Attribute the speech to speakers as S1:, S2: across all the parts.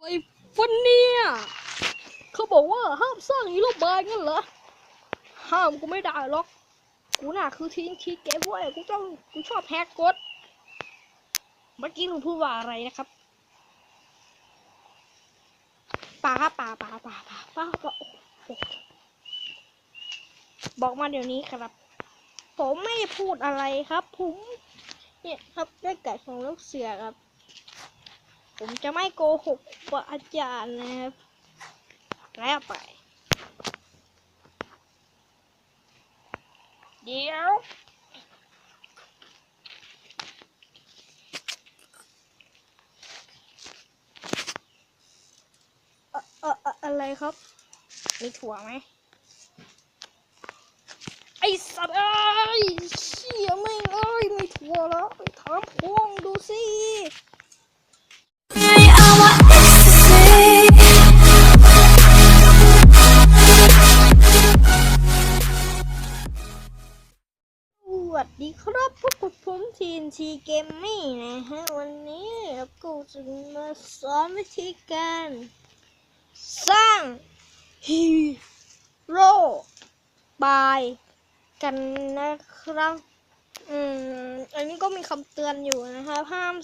S1: ไอ้ฟันเนี่ยเขาบอกว่าห้ามสร้างฮีโร่บายงั้นเหรอ ห้ามกูไม่ได้หรอก กูน่ะคือทีนทีเกมเว้ยกูต้องกูชอบแฮกกดเมื่อกี้มึงพูดว่าอะไรนะครับป่าป่าป่าป่าป่าป่าป่าบอกมาเดี๋ยวนี้ครับ ผมไม่พูดอะไรครับ ผม เนี่ยครับได้ไก่ของลูกเสือครับ ผมจะไม่โกหกว่าอาจารย์นะครับแล้วไป เดี๋ยวเอ่อเอ่ออะไรครับ มีถั่วไหม ไอสัตว์เอ้ยเชี่ยไม่เอ้ย ไม่ถั่วแล้วไปถามพวงดูสิ ทีนทีเกมมี่นะฮะวันนี้เราก็จะมาสอนวิธีการ สร้างฮีโร่บายกันนะครับอืมอันนี้ก็มีคำเตือนอยู่นะครับห้าม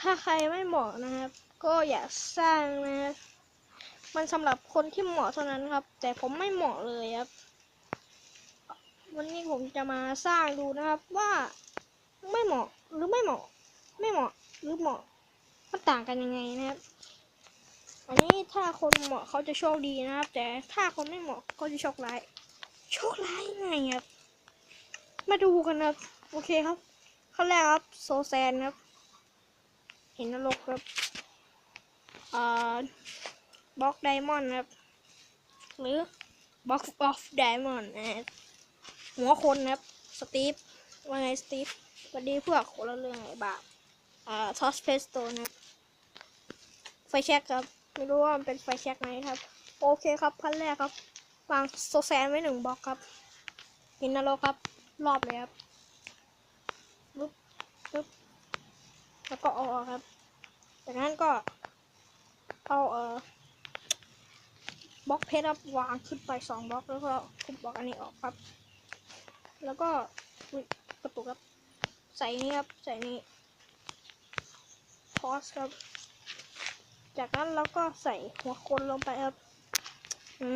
S1: ถ้าใครไม่เหมาะนะครับ ก็อย่าสร้างนะมันสำหรับคนที่เหมาะเท่านั้นครับ แต่ผมไม่เหมาะเลยครับวันนี้ผมจะมาสร้างดูนะครับว่า ไม่เหมาะหรือไม่เหมาะ ไม่เหมาะหรือเหมาะมันต่างกันยังไงนะครับ อันนี้ถ้าคนเหมาะเขาจะโชคดีนะครับ แต่ถ้าคนไม่เหมาะเขาจะโชคร้าย โชคร้ายยังไงครับ มาดูกันนะครับ โอเคครับขั้นแรกครับโซแซนครับ เห็นนรกครับเอ่อบล็อกไดมอนด์ครับ หรือบล็อกออฟไดมอนด์นะครับหัวคนนะครับ สตีฟ ว่าไงสตีฟวัสดีเพื่อนคนละเรื่องไอ้บาปอ่าทอสเพสโตนะไฟแช็กครับ ไม่รู้ว่ามันเป็นไฟแช็กไหมครับ โอเคครับพันแรกครับ วางโซแซนไว้หนึ่งบล็อกครับหินนรกครับ รอบเลยครับปึ๊บปึ๊บแล้วก็เอาอกครับ จากนั้นก็ เอาเอ่อบล็อกเพชรครับวางขึ้นไปสองบล็อกแล้วก็ทุบบล็อกอันนี้ออกครับ แล้วก็อุ๊ย กระตุกครับ ใส่นี่ครับ ใส่นี่พอสครับ จากนั้นเราก็ใส่หัวคนลงไปครับ อื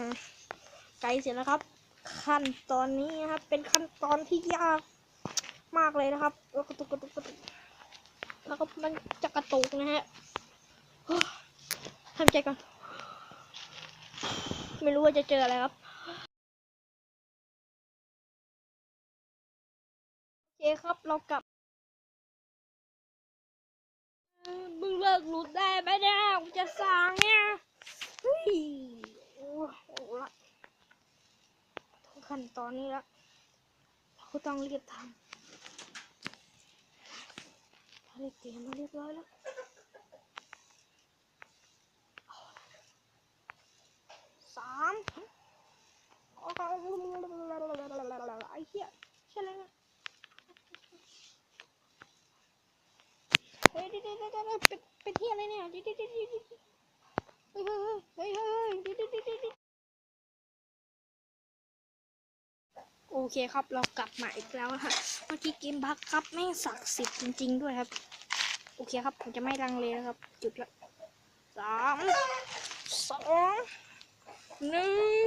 S1: มไก่เสร็จแล้วครับ ขั้นตอนนี้นะครับ เป็นขั้นตอนที่ยากมากเลยนะครับแล้วกระตุกกระตุกกระตุกแล้วก็มันจะกระตุกนะฮะทำใจก่อน ไม่รู้ว่าจะเจออะไรครับ คครับเรากลับมึงเลิกหลุดได้ไหมเนี่ยกูจะสั่งเนี่ยเฮ้ยโอ้โหละทุกขั้นตอนนี้ละเราต้องรีบทำเราได้เตรียมมาเรียบร้อยแล้ว สามไอ้เหี้ยใช่แล้วนะ เฮ้ยเดี๋ยเดี๋ยเดี๋ยเป็นเป็นเหี้ยอะไรเนี่ยเดี๋ยเฮ้ยเฮ้ยเฮ้ยเฮ้ยโอเคครับเรากลับมาอีกแล้วค่ะเมื่อกี้เกมบักครับแม่งศักดิ์สิทธิ์จริง ๆ ด้วยครับ โอเคครับผมจะไม่ลังเลนะครับ จุดละสามสองหนึ่ง